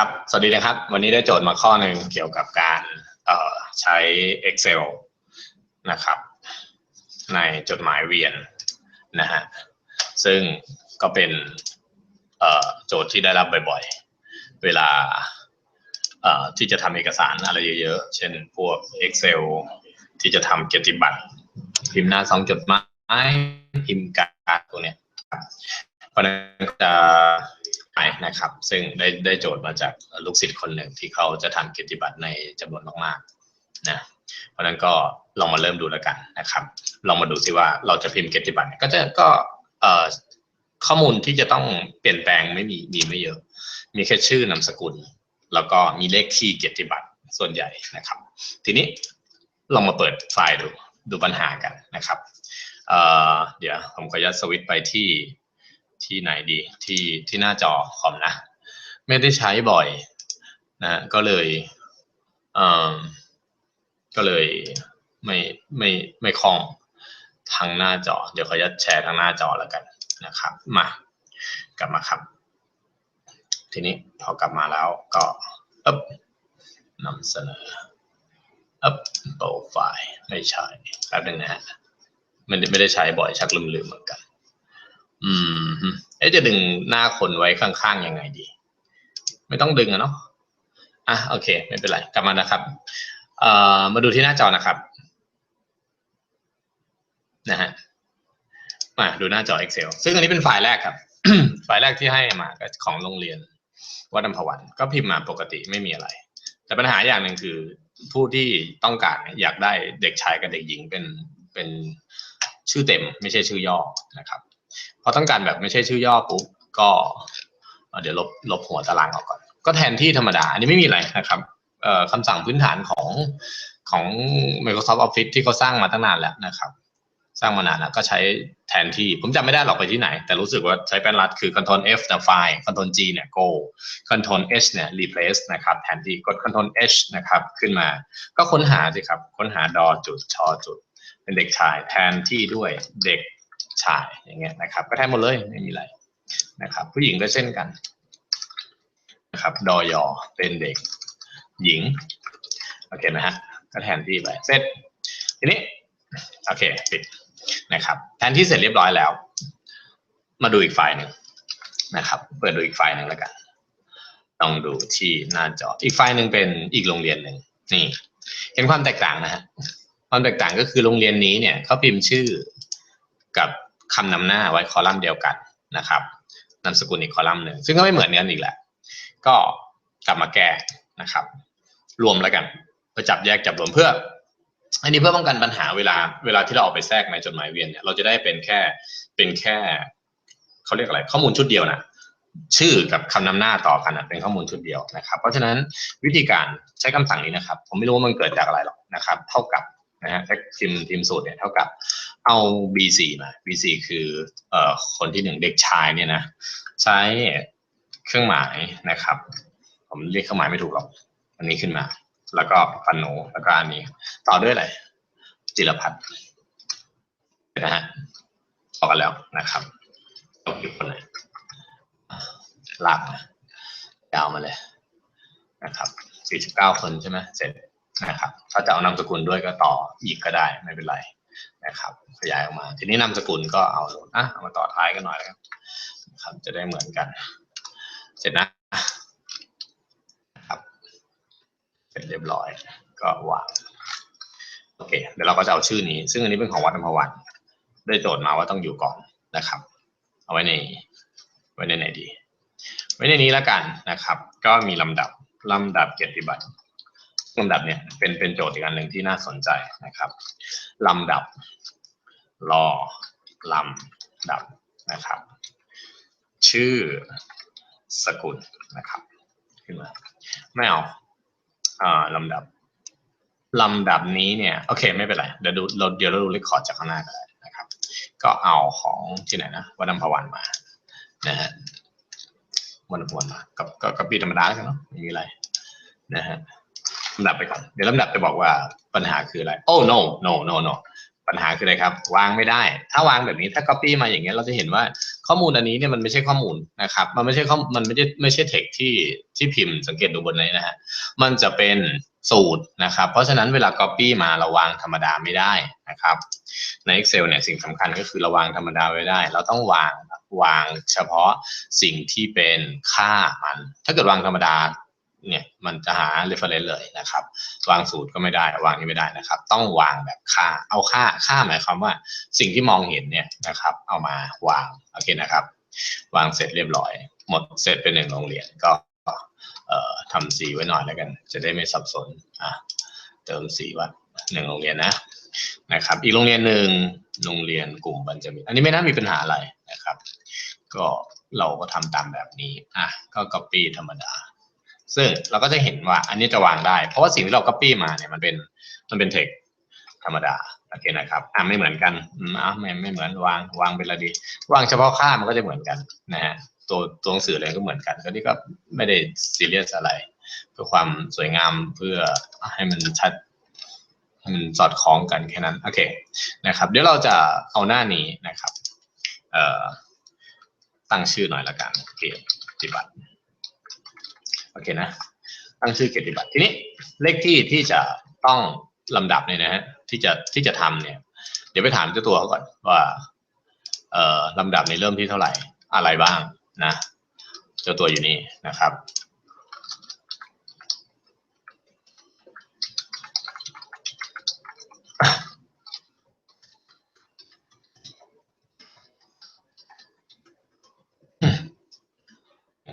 ครับ สวัสดีนะครับ วันนี้ได้โจทย์มาข้อหนึ่งเกี่ยวกับการใช้ Excel นะครับ ในจดหมายเวียนนะฮะ ซึ่งก็เป็นโจทย์ที่ได้รับบ่อยๆ เวลาที่จะทำเอกสารอะไรเยอะๆ เช่นพวก Excel ที่จะทำเกียรติบัตร พิมพ์หน้าซองจดหมาย พิมพ์การ์ดตัวเนี้ยเพราะนั้นจะ ไปนะครับ ซึ่งได้ได้โจทย์มาจากลูกศิษย์คนหนึ่งที่เขาจะทำเกียรติบัตรในจำนวนมากๆนะเพราะนั้นก็ลองมาเริ่มดูแล้วกันนะครับ ลองมาดูซิว่าเราจะพิมพ์เกียรติบัตรก็จะก็ข้อมูลที่จะต้องเปลี่ยนแปลงไม่มีมีไม่เยอะ มีแค่ชื่อนามสกุล แล้วก็มีเลขที่เกียรติบัตรส่วนใหญ่นะครับ ทีนี้ลองมาเปิดไฟล์ดูดูปัญหากันนะครับเเดี๋ยวผมขออนุญาตสวิตไปที่ ที่ไหนดีที่ที่หน้าจอคอมนะ ไม่ได้ใช้บ่อยนะก็เลยเอ่อก็เลยไม่ไม่ไม่คล่องทางหน้าจอ เดี๋ยวขออนุญาตแชร์ทางหน้าจอแล้วกันนะครับ มากลับมาครับ ทีนี้พอกลับมาแล้วก็อึ๊บนำเสนออึ๊บโปรไฟล์ไม่ใช่แป๊บนึงนะฮะไม่ได้ไม่ได้ใช้บ่อยชักลืมๆเหมือนกัน อืมเอ๊ะจะดึงหน้าคนไว้ข้างๆยังไงดี ไม่ต้องดึงอะเนาะอะโอเค ไม่เป็นไร กลับมานะครับ เอ่อมาดูที่หน้าจอนะครับ นะฮะมาดูหน้าจอ Excel ซึ่งอันนี้เป็นไฟล์แรกครับ ไฟล์แรกที่ให้มาก็ของโรงเรียนวัดอัมพวัน ก็พิมพ์มาปกติไม่มีอะไร แต่ปัญหาอย่างหนึ่งคือผู้ที่ต้องการอยากได้เด็กชายกับเด็กหญิงเป็นเป็นชื่อเต็มไม่ใช่ชื่อย่อนะครับ พอต้องการแบบไม่ใช่ชื่อย่อปุ๊บก็เดี๋ยวลบลบหัวตารางออกก่อน ก็แทนที่ธรรมดา อันนี้ไม่มีอะไรนะครับคำสั่งพื้นฐานของของ Microsoft Office ที่เขาสร้างมาตั้งนานแล้วนะครับ สร้างมานานแล้วก็ใช้แทนที่ ผมจำไม่ได้หรอกไปที่ไหน แต่รู้สึกว่าใช้แป้นรัดคือ Ctrl F เนี่ยไฟล์ Ctrl G เนี่ย go Ctrl H เนี่ย replace นะครับแทนที่กด Ctrl H นะครับขึ้นมา ก็ค้นหาสิครับ ค้นหาดอจุดชอจุด เป็นเด็กชายแทนที่ด้วยเด็ก ชายอย่างเงี้ยนะครับก็แทนหมดเลยไม่มีอะไรนะครับ ผู้หญิงก็เช่นกันนะครับดอยอเป็นเด็กหญิงโอเคนะฮะก็แทนที่ไปเสร็จทีนี้โอเคปิดนะครับแทนที่เสร็จเรียบร้อยแล้ว มาดูอีกไฟล์หนึ่งนะครับ เปิดดูอีกไฟล์หนึ่งแล้วกันต้องดูที่หน้าจออีกไฟล์หนึ่งเป็นอีกโรงเรียนหนึ่งนี่เห็นความแตกต่างนะฮะความแตกต่างก็คือโรงเรียนนี้เนี่ยเขาพิมพ์ชื่อกับ คำนำหน้าไว้คอลัมน์เดียวกันนะครับนามสกุลอีกคอลัมน์หนึ่งซึ่งก็ไม่เหมือนกันอีกแหละ ก็กลับมาแก้นะครับ รวมแล้วกันเพื่อจับแยกจับรวมเพื่อ อันนี้เพื่อป้องกันปัญหาเวลาเวลาที่เราออกไปแทรกในจดหมายเวียนเนี่ยเราจะได้เป็นแค่เป็นแค่เขาเรียกอะไร ข้อมูลชุดเดียวนะชื่อกับคำนำหน้าต่อกันนะเป็นข้อมูลชุดเดียวนะครับ เพราะฉะนั้นวิธีการใช้คำสั่งนี้นะครับ ผมไม่รู้ว่ามันเกิดจากอะไรหรอกนะครับ เท่ากับนะฮะทีมทีมสูตรเนี่ยเท่ากับ เอา B4 มา B4 คือเอ่อคนที่หนึ่งเด็กชายเนี่ยนะ ใช้เครื่องหมายนะครับ ผมเรียกเครื่องหมายไม่ถูกหรอก อันนี้ขึ้นมา แล้วก็ฟันโนแล้วก็อันนี้ ต่อด้วยอะไรจิรพัฒน์นะฮะต่อกันแล้วนะครับตกอยู่คนไหนลากยาวมาเลยนะครับ49 คนใช่ไหมเสร็จนะครับ ถ้าจะเอานามสกุลด้วยก็ต่ออีกก็ได้ไม่เป็นไร นะครับ ขยายออกมา ทีนี้นามสกุลก็เอาอะเอามาต่อท้ายกันหน่อยนะครับ จะได้เหมือนกัน เสร็จนะครับ เสร็จเรียบร้อย ก็วางโอเค เดี๋ยวเราก็จะเอาชื่อนี้ ซึ่งอันนี้เป็นของวัดอัมวัน ได้โจทย์มาว่าต้องอยู่ก่อนนะครับ เอาไว้ใน ไว้ในไหนดี ไว้ในนี้แล้วกันนะครับ ก็มีลำดับลำดับเกียรติบัตร ลำดับเนี่ยเป็นเป็นโจทย์อีกอันหนึ่งที่น่าสนใจนะครับลำดับรอลำดับนะครับ ชื่อสกุลนะครับ ขึ้นมาไม่เอาอ่าลำดับลำดับนี้เนี่ยโอเคไม่เป็นไรเดี๋ยวดูเราเดี๋ยวเราดูเรคคอร์ดจากข้างหน้าก็ได้นะครับ ก็เอาของที่ไหนนะวัดอัมพวันมานะฮะวัดอัมพวันมากับกับกับปีธรรมดาแล้วกันเนาะไม่มีอะไรนะฮะ ลำดับไปก่อนเดี๋ยวลำดับจะบอกว่าปัญหาคืออะไร โอ้ no no no no ปัญหาคืออะไรครับ วางไม่ได้ ถ้าวางแบบนี้ถ้า copy มาอย่างเงี้ยเราจะเห็นว่าข้อมูลอันนี้เนี่ยมันไม่ใช่ข้อมูลนะครับ มันไม่ใช่ข้อมันไม่ใช่ไม่ใช่เทคที่ที่พิมพ์สังเกตดูบนนี้นะฮะมันจะเป็นสูตรนะครับ เพราะฉะนั้นเวลา Copy มาเราวางธรรมดาไม่ได้นะครับ ใน Excel เนี่ยสิ่งสำคัญก็คือราวางธรรมดาไว้ได้ เราต้องวางวางเฉพาะสิ่งที่เป็นค่ามัน ถ้าเกิดวางธรรมดา เนี่ยมันจะหา reference เลยนะครับ วางสูตรก็ไม่ได้วางนี้ไม่ได้นะครับ ต้องวางแบบค่าเอาค่าค่าหมายความว่า สิ่งที่มองเห็นเนี่ยนะครับ เอามาวางโอเคนะครับ วางเสร็จเรียบร้อย หมดเสร็จเป็นหนึ่งโรงเรียนก็เอ่อทำสีไว้หน่อยแล้วกัน จะได้ไม่สับสนอะเติมสีว่าหนึ่งโรงเรียนนะนะครับ อีกโรงเรียนหนึ่งโรงเรียนกลุ่มบัญจมิตรอันนี้ไม่น่ามีปัญหาอะไรนะครับ ก็เราก็ทำตามแบบนี้อะก็ copy ธรรมดา ซึ่งเราก็จะเห็นว่าอันนี้จะวางได้ เพราะว่าสิ่งที่เรา copy มาเนี่ยมันเป็นมันเป็น text ธรรมดาโอเคนะครับอะไม่เหมือนกันอะไม่ไม่เหมือนวางวางเป็นอะดีวางเฉพาะค่ามันก็จะเหมือนกันนะฮะตัวตัวหนังสืออะไรก็เหมือนกันก็นี่ก็ไม่ได้ซีเรียสอะไร เพื่อความสวยงามเพื่อให้มันชัดให้มันสอดคล้องกันแค่นั้นโอเคนะครับ เดี๋ยวเราจะเอาหน้านี้นะครับ เอ่อตั้งชื่อหน่อยละกันเกียรติบัตร โอเคนะตั้งชื่อเกียรติบัตรทีนี้เลขที่ที่จะต้องลำดับเนี่ยนะฮะที่จะที่จะทำเนี่ย เดี๋ยวไปถามเจ้าตัวเขาก่อนว่าเอ่อลำดับในเริ่มที่เท่าไหร่อะไรบ้างนะเจ้าตัวอยู่นี่นะครับ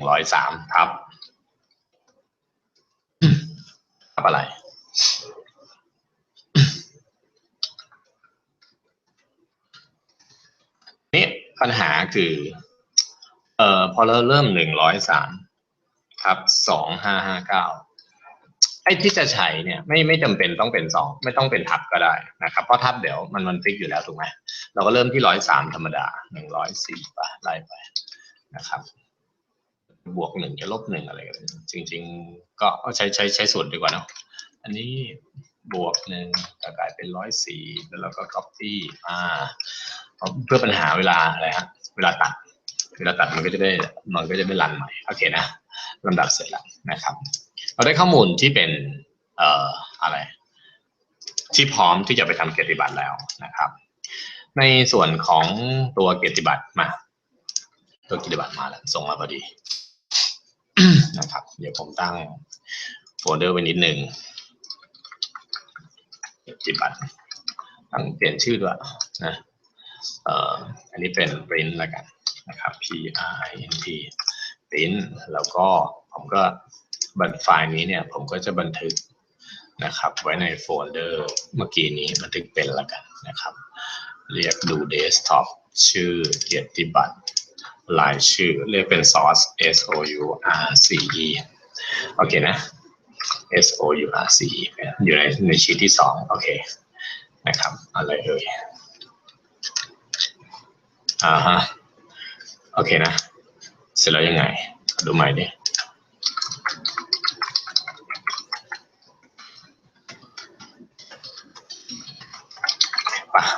ร้อยสามครับอะไร นี่ปัญหา คือ เอ่อพอเราเริ่มหนึ่งร้อยสามครับสองห้าห้าเก้าไอ้ที่จะใช้เนี่ยไม่ไม่จำเป็นต้องเป็นสองไม่ต้องเป็นทับก็ได้นะครับ เพราะทับเดี๋ยวมันมันฟิกอยู่แล้วถูกไหมเราก็เริ่มที่ร้อยสามธรรมดาหนึ่งร้อยสี่ไปไล่ไปนะครับ บวกหนึ่งจะลบหนึ่งอะไรกันจริง ๆ ก็ใช้ใช้ใช้ส่วนดีกว่าเนาะอันนี้บวกหนึ่งกลายเป็นร้อยสี่แล้วเราก็ copy มา เพื่อปัญหาเวลาอะไรฮะเวลาตัด เวลาตัดมันก็จะได้มันก็จะไม่รันใหม่โอเคนะลำดับเสร็จแล้วนะครับ เราได้ข้อมูลที่เป็นเอ่ออะไร ที่พร้อมที่จะไปทำเกียรติบัตรแล้วนะครับ ในส่วนของตัวเกียรติบัตรมา ตัวเกียรติบัตรมาแล้วส่งมาพอดีนะครับ เดี๋ยวผมตั้งโฟลเดอร์ไว้นิดหนึ่งเกียรติบัตรตั้งเปลี่ยนชื่อด้วยนะ อันนี้เป็น print แล้วกันนะครับ p r i n t print แล้วก็ผมก็บันไฟล์นี้เนี่ยผมก็จะบันทึกนะครับไว้ในโฟลเดอร์เมื่อกี้นี้บันทึกเป็นแล้วกันนะครับ เรียกดู desktop ชื่อเกียรติบัตรลายชื่อเรียกเป็น source s o u r c e โอเคนะ s o u r c e อยู่ในในชีทที่สองโอเคนะครับอะไรเอ่ย อ่าฮะโอเคนะ เสร็จแล้วยังไง ดูใหม่ดิ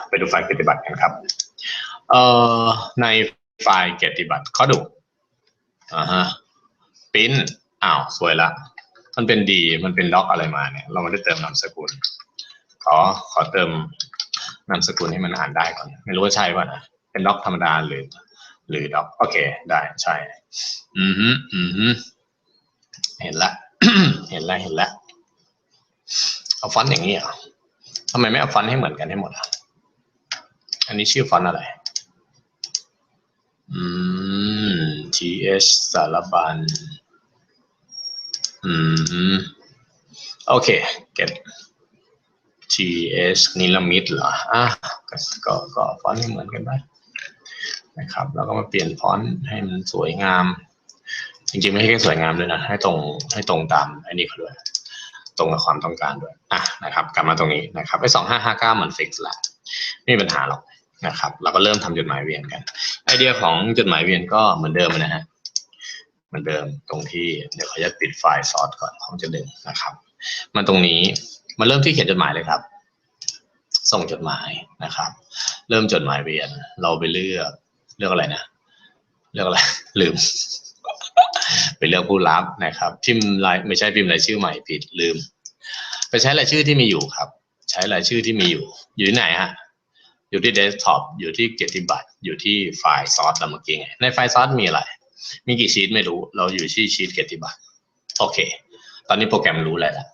ไปดูไฟล์เกติบัตรกันครับ เอ่อในไฟล์เกียรติบัตรข้อดูอ่าฮะปิ้นอ้าว สวยละ มันเป็นดี มันเป็นด็อกอะไรมาเนี่ย เราไม่ได้เติมนามสกุล ขอ ขอเติมนามสกุลให้มันอ่านได้ก่อน ไม่รู้ว่าใช่ป่ะนะ เป็นด็อกธรรมดาหรือ หรือด็อกโอเค ได้ใช่ อือฮึอือฮึเห็นละ เห็นละเห็นละเอาฟอนต์อย่างนี้เหรอะทำไมไม่เอาฟอนต์ให้เหมือนกันให้หมดอะอันนี้ชื่อฟอนต์อะไร อืม th สารบัญอืม โอเค get th นิลมิตเหรอ อะก็ก็ ก็ฟอนต์ให้เหมือนกันไป นะครับ แล้วก็มาเปลี่ยนฟอนต์ให้มันสวยงาม จริงๆ ไม่ใช่แค่สวยงามด้วยนะ ให้ตรงให้ตรงตามไอ้นี่เขาด้วย ตรงกับความต้องการด้วยอะนะครับ กลับมาตรงนี้นะครับไอ้สองห้าห้าเก้ามันฟิกซ์ละไม่มีปัญหาหรอกนะครับ เราก็เริ่มทำจดหมายเวียนกัน ไอเดียของจดหมายเวียนก็เหมือนเดิมนะฮะเหมือนเดิมตรงที่เดี๋ยวเขาจะปิดไฟล์ซอสก่อนผมจะดึงนะครับมาตรงนี้มาเริ่มที่เขียนจดหมายเลยครับ ส่งจดหมายนะครับ เริ่มจดหมายเวียนเราไปเลือก เลือกอะไรนะเลือกอะไรลืมไปเลือกผู้รับนะครับพิมพ์รายไม่ใช่พิมพ์รายชื่อใหม่ผิดลืม ไปใช้รายชื่อที่มีอยู่ครับ ใช้รายชื่อที่มีอยู่ อยู่ที่ไหนฮะอยู่ที่เดสก์ท็อปอยู่ที่เกียรติบัตรอยู่ที่ไฟล์ซอสเราเมื่อกี้ไงในไฟล์ซอสมีอะไร มีกี่ชีตไม่รู้ เราอยู่ที่ชีตเกียรติบัตรโอเค ตอนนี้โปรแกรมรู้อะไรแล้ว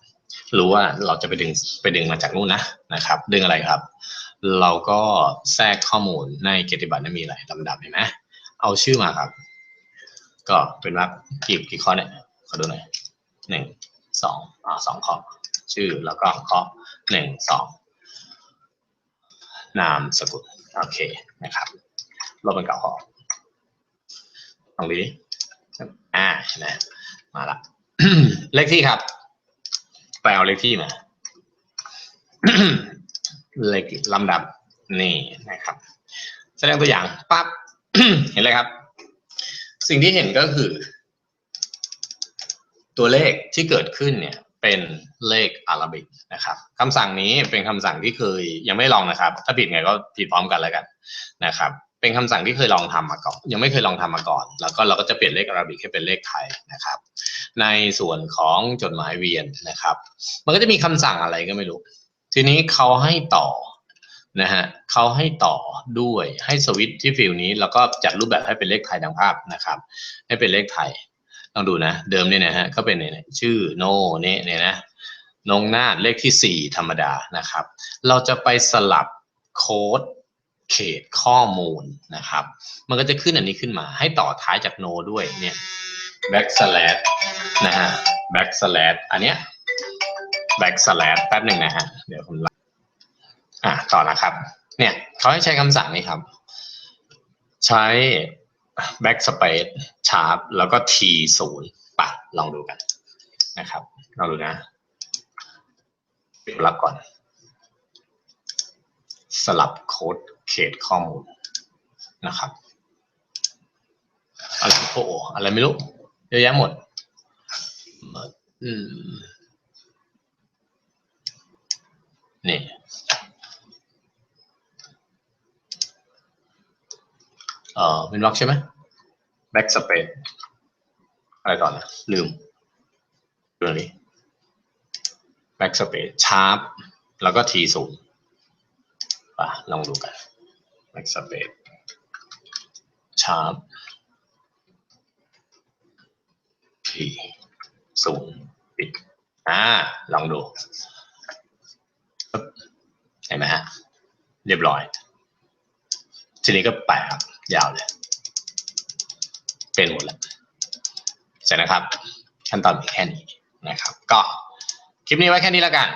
รู้ว่าเราจะไปดึงไปดึงมาจากนู่นนะนะครับ ดึงอะไรครับ เราก็แทรกข้อมูลในเกียรติบัตรนั้นมีอะไรลำดับเห็นไหมเอาชื่อมาครับ ก็เป็นว่ากี่กี่ข้อเนี่ยขอดูหน่อยหนึ่งสองอ่าสองข้อชื่อแล้วก็ข้อหนึ่งสองนามสกุลโอเคนะครับลบเป็นเก่าข้อลองดูดิอ่าเห็นะมาละเลขที่ครับ ไปเอาเลขที่มา เลขลำดับนี่นะครับ แสดงตัวอย่างปั๊บเห็นเลยครับ สิ่งที่เห็นก็คือ ตัวเลขที่เกิดขึ้นเนี่ยเป็นเลขอารบิกนะครับคำสั่งนี้เป็นคำสั่งที่เคยยังไม่ลองนะครับ ถ้าผิดไงก็ผิดพร้อมกันแล้วกันนะครับ เป็นคำสั่งที่เคยลองทำมาก่อนยังไม่เคยลองทำมาก่อน แล้วก็เราก็จะเปลี่ยนเลขอาราบิกให้เป็นเลขไทยนะครับ ในส่วนของจดหมายเวียนนะครับ มันก็จะมีคำสั่งอะไรก็ไม่รู้ ทีนี้เขาให้ต่อนะฮะเขาให้ต่อด้วยให้สวิตช์ที่ฟิลนี้ แล้วก็จัดรูปแบบให้เป็นเลขไทยดังภาพนะครับ ให้เป็นเลขไทยลองดูนะ เดิมเนี่ยนะฮะก็เป็นเนี่ยชื่อโนเนี่ยเนี่ยนะนงนาฏเลขที่สี่ธรรมดานะครับ เราจะไปสลับโค้ดเขตข้อมูลนะครับ มันก็จะขึ้นอันนี้ขึ้นมา ให้ต่อท้ายจากโนด้วยเนี่ย back slash นะฮะ back slash อันเนี้ย back slash แป๊บหนึ่งนะฮะ เดี๋ยวผมไล่อะต่อนะครับ เนี่ยเขาให้ใช้คำสั่งนี้ครับ ใช้ backspace sharp แล้วก็ t ศูนย์ปะลองดูกันนะครับลองดูนะปิดรับก่อน สลับโค้ดเขตข้อมูลนะครับอะไรโอ้อะไรไม่รู้เยอะแยะหมดอืม นี่เอ่อเป็นล็อกใช่ไหม backspace อะไรก่อนนะลืมดูอันนี้ backspace sharp แล้วก็ t ศูนย์ป่ะลองดูกัน backspace sharp t ศูนย์ปิดอ่าลองดู เห็นไหมฮะเรียบร้อย ทีนี้ก็แปะครับยาวเลย เป็นหมดแล้วเสร็จนะครับ ขั้นตอนมีแค่นี้นะครับ ก็คลิปนี้ไว้แค่นี้แล้วกัน